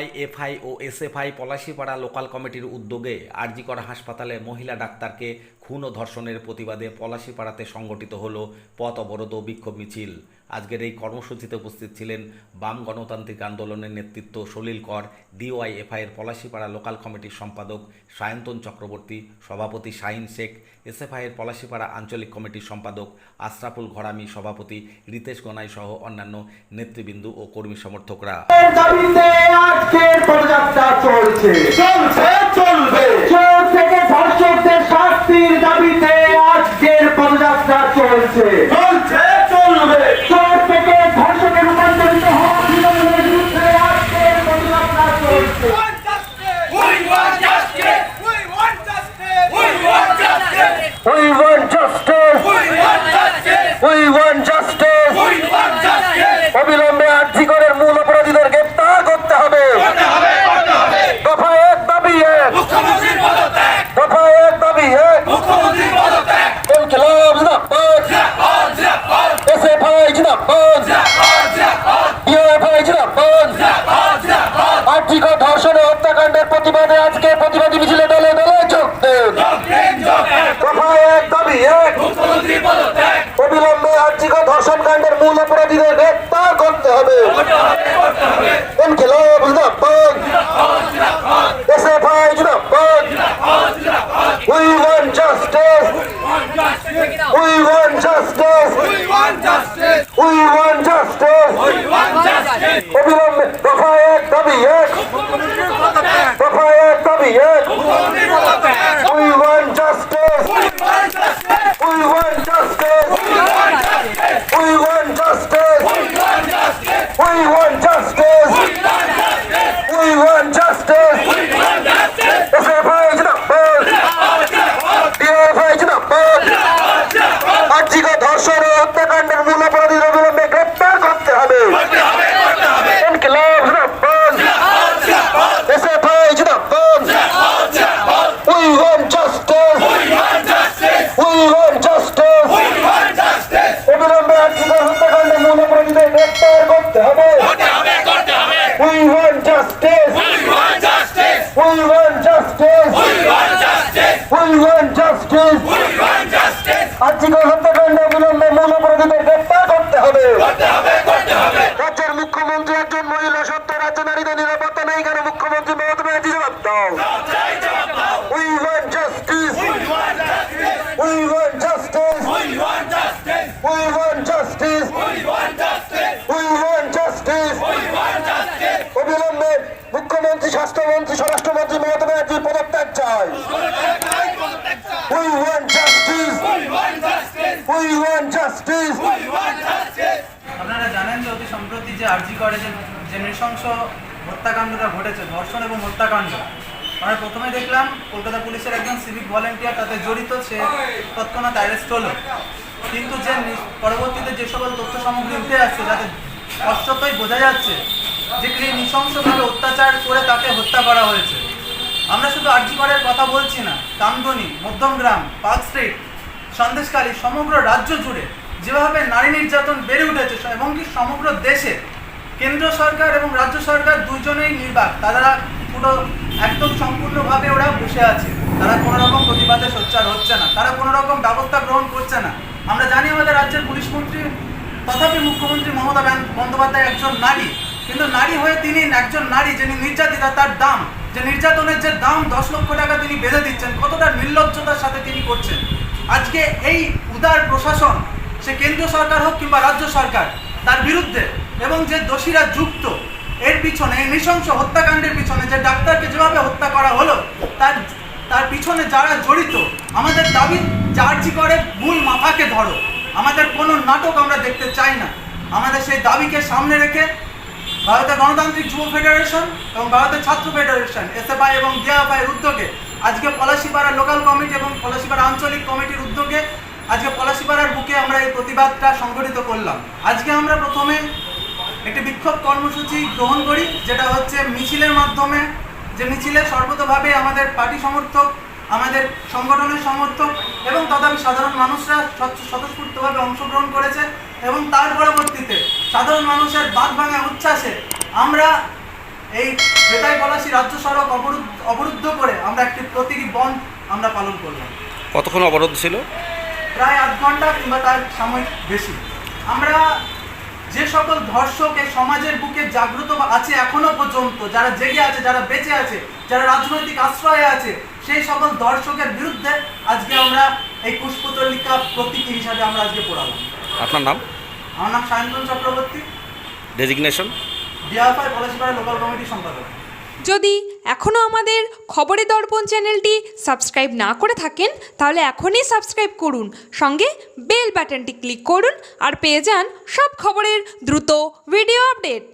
DYFI ও SFI Palashipara local কমিটির উদ্যোগে আরজিকর হাসপাতালে মহিলা ডাক্তারকে খুন ও ধর্ষণের প্রতিবাদে পলাশীপাড়াতে সংগঠিত হল পথ অবরোধ ও বিক্ষোভ মিছিল। আজকের এই কর্মসূচিতে উপস্থিত ছিলেন বাম গণতান্ত্রিক আন্দোলনের নেতৃত্ব সলিল কর ডিওয়াইএফআই এর পলাশীপাড়া লোকাল কমিটির সম্পাদক সায়ন্তন চক্রবর্তী সভাপতি শাহিন শেখ এসএফআই এর পলাশীপাড়া আঞ্চলিক কমিটির সম্পাদক আশরাফুল ঘরামি সভাপতি রিতেশ গনাই সহ অন্যান্য নেতৃবৃন্দ ও কর্মী সমর্থকরা। চলছে। চলছে চলবে। চোর থেকে ধর্ষকদের অবিলম্বে দফা এক, দাবি এক। দফা এক, দাবি এক। We want justice we want justice হত্যাকাণ্ডের গ্রেফতার করতে হবে করতে হবে করতে হবে We want justice! We want justice! We want justice! We want justice! We want justice! We want justice! ও হত্যাকাণ্ড অবিলম্বে মূল অপরাধীদের গ্রেপ্তার করতে হবে করতে হবে করতে হবে রাজ্যের মুখ্যমন্ত্রী একজন মহিলা সত্য রাজ্য নারীদের নিরাপত্তা অবিলম্বে মুখ্যমন্ত্রী স্বাস্থ্যমন্ত্রী স্বরাষ্ট্রমন্ত্রী মমতা ব্যানার্জির পদত্যাগ চাই We want justice! We want justice! We want justice! We want justice! আপনারা জানেন যে অতি সম্প্রতি যে আরজি করে যে যে নৃশংস হত্যাকাণ্ডটা ঘটেছে ধর্ষণ এবং হত্যাকাণ্ড আমরা প্রথমে দেখলাম কলকাতা পুলিশের একজন সিভিক ভলেন্টিয়ার তাতে জড়িত সে তৎক্ষণাৎ অ্যারেস্ট হলো কিন্তু যে পরবর্তীতে যে সকল তথ্য সামগ্রী উঠে আসছে যাতে স্পষ্টতই বোঝা যাচ্ছে যে কি নৃশংসভাবে অত্যাচার করে তাকে হত্যা করা হয়েছে। আমরা শুধু আরজি করের কথা বলছি না, কামদনি, মধ্যমগ্রাম, পার্ক স্ট্রিট সন্দেশকারী সমগ্র রাজ্য জুড়ে যেভাবে নারী নির্যাতন বেড়ে উঠেছে এবং কি সমগ্র দেশে কেন্দ্র সরকার এবং রাজ্য সরকার দুজনেই নির্বাক। তারা পুরো একদম সম্পূর্ণভাবে ওরা বসে আছে। তারা কোনো রকম প্রতিবাদে সোচ্চার হচ্ছে না। তারা কোনো রকম ব্যবস্থা গ্রহণ করছে না। আমরা জানি আমাদের রাজ্যের পুলিশ মন্ত্রী, তথাপি মুখ্যমন্ত্রী মমতা বন্দ্যোপাধ্যায় একজন নারী। কিন্তু নারী হয়ে তিনি একজন নারী, যিনি নির্যাতিতা তার দাম। যে নির্যাতনের যে দাম দশ লক্ষ টাকা তিনি বেঁধে দিচ্ছেন, কতটা নির্লজ্জতার সাথে তিনি করছেন? আজকে এই উদার প্রশাসন, সে কেন্দ্রীয় সরকার হোক কিংবা রাজ্য সরকার, তার বিরুদ্ধে এবং যে দোষীরা যুক্ত, এর পিছনে, এই নৃশংস হত্যাকাণ্ডের পিছনে, যে ডাক্তারকে যেভাবে হত্যা করা হলো, তার তার পিছনে যারা জড়িত, আমাদের দাবি চার্জি করে, মূল মাথাকে ধরো। আমাদের কোনো নাটক আমরা দেখতে চাই না। আমাদের সেই দাবিকে সামনে রেখে ভারতের গণতান্ত্রিক যুব ফেডারেশন এবং ভারতের ছাত্র ফেডারেশন, এসএফআই এবং ডিএফআই এর উদ্যোগে আজকে পলাশিপাড়া লোকাল কমিটি এবং পলাশিপাড়া আঞ্চলিক কমিটির উদ্যোগে আজকে পলাশিপাড়ার বুকে আমরা এই প্রতিবাদটা সংগঠিত করলাম। আজকে আমরা প্রথমে একটি বিক্ষোভ কর্মসূচি গ্রহণ করি, যেটা হচ্ছে মিছিলের মাধ্যমে। যে মিছিলে সর্বতভাবে আমাদের পার্টি সমর্থক, আমাদের সংগঠনের সমর্থক এবং তথাপি সাধারণ মানুষরা স্বতঃস্ফূর্তভাবে অংশগ্রহণ করেছে এবং তার পরবর্তীতে সাধারণ মানুষের বাঁধ ভাঙা উচ্ছ্বাসে আমরা এই বেতাই পলাশি রাজ্য সড়ক অবরুদ্ধ অবরুদ্ধ করে আমরা একটি প্রতীকী বন্ধ আমরা পালন করলাম। কতক্ষণ অবরোধ ছিল? প্রায় আধ ঘণ্টা কিংবা তার সাময়িক বেশি। আমরা যে সকল ধর্ষক এই সমাজের বুকে জাগ্রত আছে এখনও পর্যন্ত যারা জেগে আছে যারা বেঁচে আছে যারা রাজনৈতিক আশ্রয়ে আছে সেই সকল ধর্ষকের বিরুদ্ধে আজকে আমরা এই পুষ্পতলিকা প্রতীকী হিসাবে আমরা আজকে পড়ালাম। আপনার নাম? আমার নাম সায়ন্তন চক্রবর্তী। ডেজিগনেশন পলাশিপাড়া লোকাল কমিটির সম্পাদক। যদি এখনও আমাদের খবরে দর্পণ চ্যানেলটি সাবস্ক্রাইব না করে থাকেন তাহলে এখনই সাবস্ক্রাইব করুন। সঙ্গে বেল বাটনটি ক্লিক করুন আর পেয়ে যান সব খবরের দ্রুত ভিডিও আপডেট।